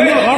ಏ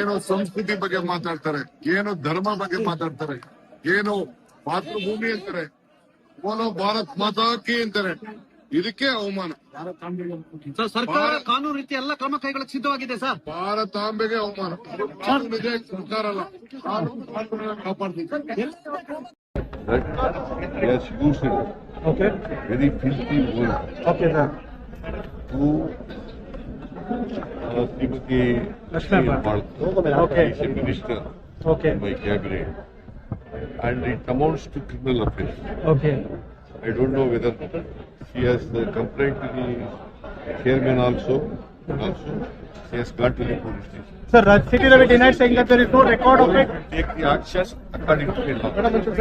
ಏನೋ ಸಂಸ್ಕೃತಿ ಬಗ್ಗೆ ಮಾತಾಡ್ತಾರೆ ಏನೋ ಧರ್ಮ ಬಗ್ಗೆ ಮಾತಾಡ್ತಾರೆ ಏನೋ ಮಾತೃಭೂಮಿ ಅಂತಾರೆ ಬೋಲೋ ಭಾರತ್ ಮಾತಾಕಿ ಅಂತಾರೆ. ಇದಕ್ಕೆ ಅವಮಾನ. ಸರ್ ಸರ್ಕಾರ ಕಾನೂನು ರೀತಿ ಎಲ್ಲ ಕ್ರಮ ಕೈಗೊಳ್ಳಕ್ಕೆ ಸಿದ್ಧವಾಗಿದೆ ಸರ್ ಭಾರತಾಂಬೆಗೆ ಅವಮಾನ. ಸರ್ಕಾರ ಅಲ್ಲ. ಕಾಪಾಡ್ತೀವಿ. ಆ 60 ಲಕ್ಷದ ಬಾರ್ ಎರಡೋಗಳ ಮೇರೆಗೆ ಶಿಪ್ನಿಷ್ಟ okay ನಮಿಕೆ agree and it amounts to criminal offence okay I don't know whether she has complained to the chairman also. Also she has got the ಸರ್ ರಾಟ್ ಸಿಟಿ the ಬೆಟ denies take it for record of it take access according to file ಮ್ಯಾನ್ಸರ್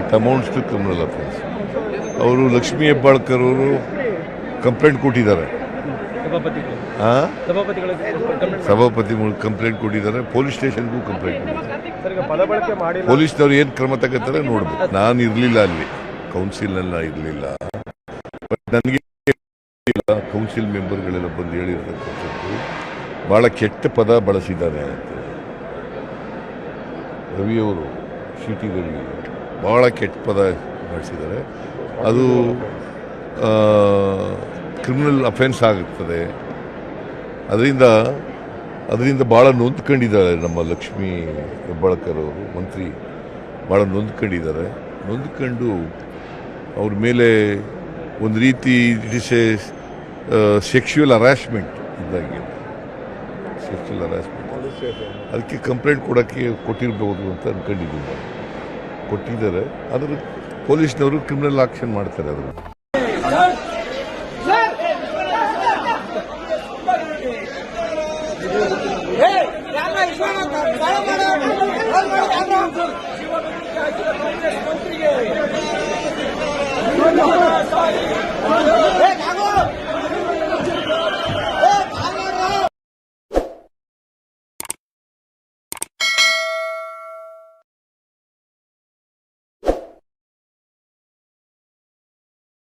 it amounts to criminal offence ಅವರು ಲಕ್ಷ್ಮಿ ಹೆಬ್ಬಾಳ್ಕರ್ ಅವರು complaint ಕೊಟ್ಟಿದ್ದಾರೆ. ಸಭಾಪತಿ complaint ಕೊಟ್ಟಿದ್ದಾರೆ police ಸ್ಟೇಷನ್ಗೂ complaint ಕೊಟ್ಟಿದ್ದಾರೆ. ಪೊಲೀಸ್ನವ್ರು ಏನ್ ಕ್ರಮ ತಗೋತಾರೆ ನೋಡ್ಬೇಕು. ನಾನು ಇರಲಿಲ್ಲ ಅಲ್ಲಿ. ಕೌನ್ಸಿಲ್ ಇರಲಿಲ್ಲ. ಬಟ್ ನನಗೆ ಕೌನ್ಸಿಲ್ ಮೆಂಬರ್ಗಳೆಲ್ಲ ಬಂದು ಹೇಳಿರ್ತಕ್ಕಂಥದ್ದು ಬಹಳ ಕೆಟ್ಟ ಪದ ಬಳಸಿದ್ದಾರೆ ಅಂತ. ರವಿಯವರು ಸಿ ಟಿ ರವಿ ಬಹಳ ಕೆಟ್ಟ ಪದ ಬಳಸಿದ್ದಾರೆ. ಅದು ಕ್ರಿಮಿನಲ್ ಅಫೆನ್ಸ್ ಆಗುತ್ತದೆ. ಅದರಿಂದ ಅದರಿಂದ ಭಾಳ ನೊಂದ್ಕೊಂಡಿದ್ದಾರೆ ನಮ್ಮ ಲಕ್ಷ್ಮೀ ಹೆಬ್ಬಾಳ್ಕರ್ ಅವರು, ಮಂತ್ರಿ. ಭಾಳ ನೊಂದ್ಕೊಂಡಿದ್ದಾರೆ. ನೊಂದ್ಕೊಂಡು ಅವ್ರ ಮೇಲೆ ಒಂದು ರೀತಿ it is a sexual harassment ಇದ್ದಂಗೆ. ಸೆಕ್ಷುವಲ್ ಹರಾಸ್ಮೆಂಟ್ ಅದಕ್ಕೆ ಕಂಪ್ಲೇಂಟ್ ಕೊಡೋಕ್ಕೆ ಕೊಟ್ಟಿರ್ಬೋದು ಅಂತ ಅಂದ್ಕೊಂಡಿದ್ದೀನಿ ಕೊಟ್ಟಿದ್ದಾರೆ. ಆದರೆ ಪೊಲೀಸ್ನವರು ಕ್ರಿಮಿನಲ್ ಆಕ್ಷನ್ ಮಾಡ್ತಾರೆ ಅದ್ರ কাগজ